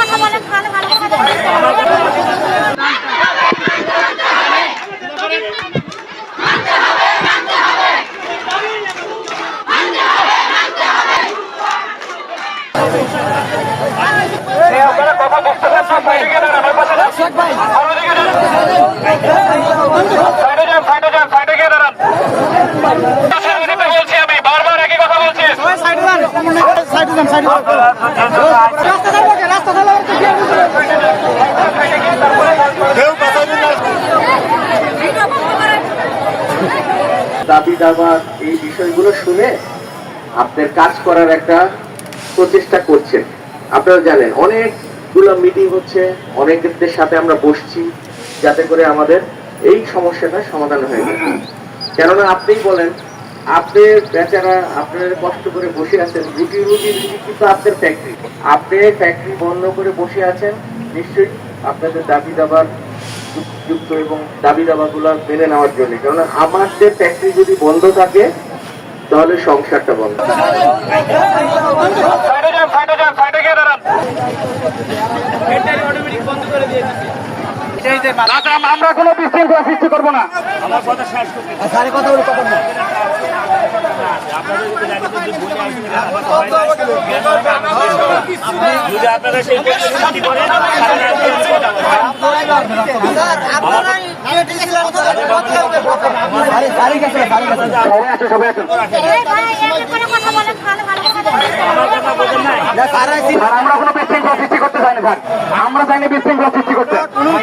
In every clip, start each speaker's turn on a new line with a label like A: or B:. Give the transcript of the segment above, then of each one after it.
A: কথা বলেন ভালো ভালো কথা বলেন
B: বলছি আমি বারবার একই কথা বলছি
C: দাবি দাবা এই বিষয়গুলো শুনে আপনার কাজ করার একটা প্রচেষ্টা করছেন। আপনারা জানেন, অনেকগুলো মিটিং হচ্ছে অনেকের সাথে আমরা বসছি যাতে করে আমাদের এই সমস্যাটা সমাধান হয়ে যায়। কেননা আপনি বলেন আপনি বেচারা আপনার কষ্ট করে বসে আছেন রুটি রুটি রুটি কিন্তু আপনার ফ্যাক্টরি আপনি ফ্যাক্টরি বন্ধ করে বসে আছেন নিশ্চয়ই আপনাদের দাবি দাবার যুক্ত এবং দাবি দাবাগুলো মেনে নেওয়ার জন্য। কারণ আমাদের ফ্যাক্টরি যদি বন্ধ থাকে তাহলে সংসারটা বন্ধ।
B: আমরা কোনো বিশৃঙ্খলা সৃষ্টি করব না।
D: করেন তাহলে আর কথা বলবে না।
E: সবাই আছে সবাই আছে
A: এই ভাই এক করে কথা বলেন ভালো ভালো কথা বলেন
D: আমার
E: চাইনি বিশৃঙ্খলা সৃষ্টি করতে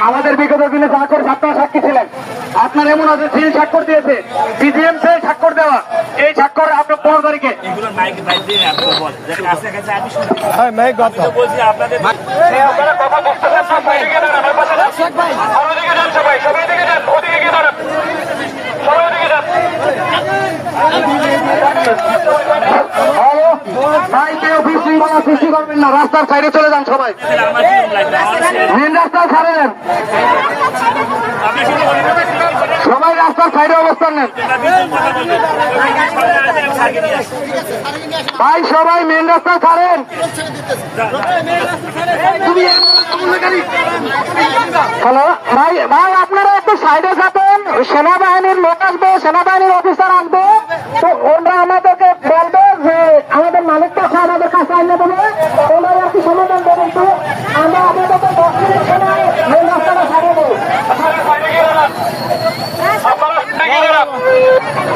E: আমাদের বিগত দিনে যা করে আপনারা সাক্ষী ছিলেন। আপনার এমন আছে সিল স্বাক্ষর দিয়েছে। বিজিএম পনেরো তারিখে ভাই কেউ বিশৃঙ্খলা সৃষ্টি করবেন না রাস্তার সাইডে চলে যান সবাই। মেন রাস্তায় ছাড়ে নেন
D: আপনি শুধু বলেন
E: সবাই রাস্তার সাইডে অবস্থান নেন। ভাই সবাই মেন রাস্তায় ছাড়েন। হ্যালো ভাই ভাই আপনারা একটু সাইডে থাকেন সেনাবাহিনীর লোক আসবে সেনাবাহিনীর অফিসার আসবে। তো ওরা আমাদেরকে বলবে যে আমাদের মালিক কাছে আমাদের কাছে আনলে দেবে ওনারা একটু সমাধান দেবেন তো। আমরা আমাদের দশ মিনিট সময় মেন রাস্তাটা ছাড়ে দেবো
B: আপনারা সাইডে গিয়ে দাঁড়ান
A: সাইডে না যান
C: আপনার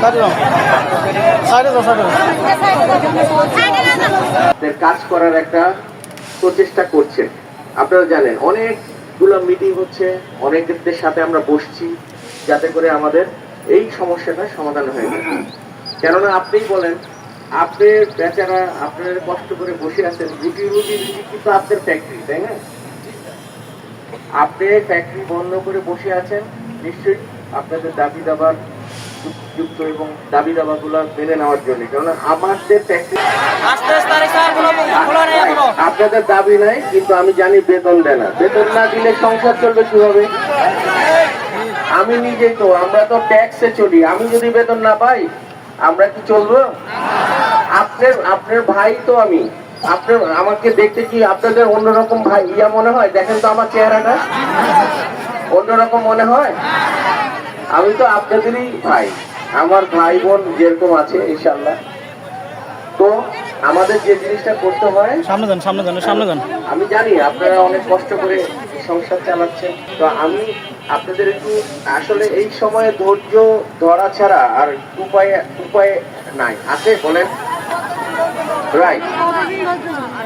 C: কাজ করার একটা প্রচেষ্টা আপনারা জানেন মিটিং হচ্ছে সাথে আমরা বসছি, যাতে করে আমাদের এই সমস্যাটা সমাধান হয়ে যায়। কেননা আপনিই বলেন, আপনি বেচারা, আপনার কষ্ট করে বসে আছেন, রুটি রুটি রুটি কিন্তু আপনার ফ্যাক্টরি তাই না? আপনি ফ্যাক্টরি বন্ধ করে বসে আছেন, নিশ্চয়ই আপনাদের দাবি দাবার যুক্ত এবং দাবি দাবাগুলো মেনে নেওয়ার জন্য। কারণ আমাদের আপনাদের দাবি নাই কিন্তু আমি জানি বেতন দেয় না। বেতন না দিলে সংসার চলবে কীভাবে? আমি নিজেই তো আমরা তো ট্যাক্সে চলি। আমি যদি বেতন না পাই আমরা কি চলবো? আপনার আপনার ভাই তো আমি। আপনার আমাকে দেখতে কি আপনাদের অন্যরকম ভাই ইয়া মনে হয়? দেখেন তো আমার চেহারাটা। অন্যরকম মনে হয়? আমি তো আপনাদেরই ভাই। আমার ভাই বোন যেরকম আছে ইনশাল্লাহ তো আমাদের যে জিনিসটা করতে হয়
F: সামনে যান সামনে যান সামনে যান।
C: আমি জানি আপনারা অনেক কষ্ট করে সংসার চালাচ্ছেন। তো আমি আপনাদের একটু আসলে এই সময়ে ধৈর্য ধরা ছাড়া আর উপায় উপায় নাই। আছে বলেন? রাইট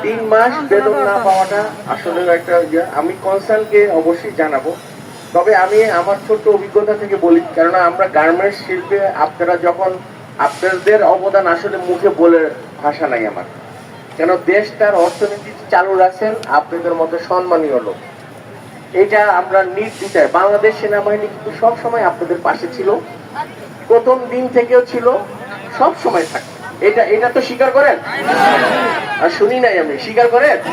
C: তিন মাস বেতন না পাওয়াটা আসলে একটা ইয়ে। আমি কনসার্নকে অবশ্যই জানাব। তবে আমি আমার ছোট্ট অভিজ্ঞতা থেকে বলি কেননা আমরা গার্মেন্টস শিল্পে আপনারা যখন আপনাদের অবদান আসলে মুখে বলে ভাষা নাই আমার। কেন দেশ তার অর্থনীতি চালু রাখছেন আপনাদের মতো সম্মানীয় লোক। এটা আমরা নির্দ্বিধায় বাংলাদেশ সেনাবাহিনী কিন্তু সব সময় আপনাদের পাশে ছিল প্রথম দিন থেকেও ছিল সব সময় থাকে এটা এটা তো স্বীকার করেন? আর শুনি নাই আমি স্বীকার করেন?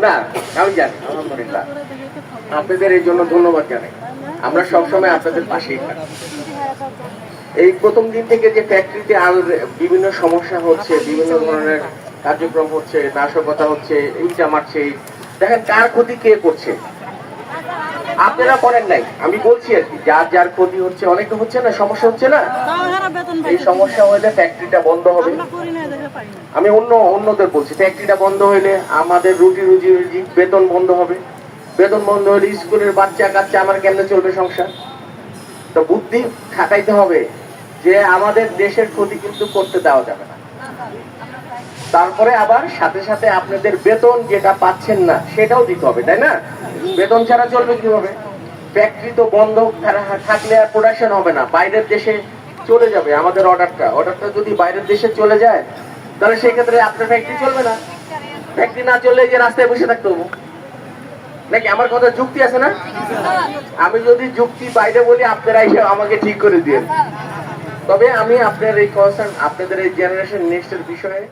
C: না আমি জানি আলহামদুলিল্লাহ। আপনাদের এই জন্য ধন্যবাদ জানাই। আমরা সবসময় আপনাদের পাশেই থাকি। এই প্রথম দিন থেকে যে ফ্যাক্টরিতে আর বিভিন্ন সমস্যা হচ্ছে, বিভিন্ন ধরনের কার্যক্রম হচ্ছে, নাশকতা হচ্ছে এইটা মারছে, দেখেন কার ক্ষতি কে করছে। আপনারা করেন নাই। আমি বলছি আর কি, যার যার ক্ষতি হচ্ছে, অনেকে হচ্ছে না, সমস্যা হচ্ছে না। এই সমস্যা হলে ফ্যাক্টরিটা বন্ধ হবে। আমি অন্য অন্যদের বলছি ফ্যাক্টরিটা বন্ধ হইলে আমাদের রুটি রুজি রুজি বেতন বন্ধ হবে। বেতন বন্ধ হলে স্কুলের বাচ্চা কাচ্চা আমার কেমনে চলবে সংসার? তো বুদ্ধি খাটাইতে হবে যে আমাদের দেশের ক্ষতি কিন্তু করতে দেওয়া যাবে না। তারপরে আবার সাথে সাথে আপনাদের বেতন যেটা পাচ্ছেন না, সেটাও দিতে হবে, তাই না? বেতন ছাড়া চলবে কীভাবে? ফ্যাক্টরি তো বন্ধ থাকলে আর প্রোডাকশন হবে না, বাইরের দেশে চলে যাবে আমাদের অর্ডারটা। অর্ডারটা যদি বাইরের দেশে চলে যায়, তাহলে সেক্ষেত্রে আপনার ফ্যাক্টরি চলবে না। ফ্যাক্টরি না চললে যে রাস্তায় বসে থাকতে হব। নাকি আমার কথা যুক্তি আছে না? আমি যদি যুক্তি বাইরে বলি, আপনারা এসে আমাকে ঠিক করে দিয়ে তবে আমি আপনার এই কনসার্ন আপনাদের এই জেনারেশন নেক্সটের বিষয়ে